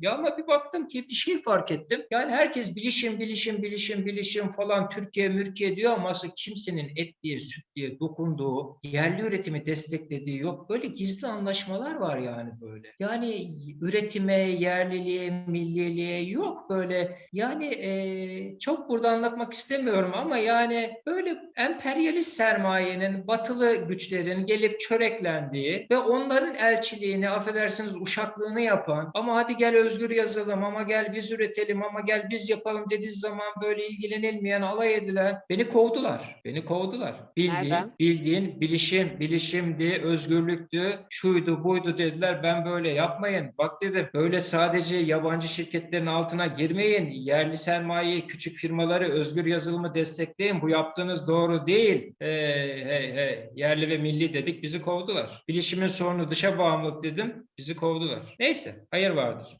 Ya ama bir baktım ki bir şey fark ettim. Yani herkes bilişim, bilişim, bilişim, bilişim falan Türkiye, Mürkiye diyor ama aslında kimsenin et diye, süt diye dokunduğu, yerli üretimi desteklediği yok. Böyle gizli anlaşmalar var yani böyle. Yani üretime, yerliliğe, milliliğe yok böyle. Yani e, çok burada anlatmak istemiyorum ama yani böyle emperyalist sermayenin, batılı güçlerin gelip çöreklendiği ve onların elçiliğini, affedersiniz uşaklığını yapan ama hadi gel özgür yazalım ama gel biz üretelim ama gel biz yapalım dediği zaman böyle ilgilenilmeyen, alay edilen beni kovdular. Beni kovdular. Bildiğin, Nereden? bildiğin bilişim, bilişimdi, özgürlüktü, şuydu, buydu dediler. Ben böyle yapmayın. Bak dedim böyle sadece yabancı şirketlerin altına girmeyin. Yerli sermayeyi, küçük firmaları, özgür yazılımı destekleyin. Bu yaptığınız doğru değil. Hey, hey, hey. Yerli ve milli dedik bizi kovdular. Bilişimin sorunu dışa bağımlılık dedim bizi kovdular. Neyse hayır vardır.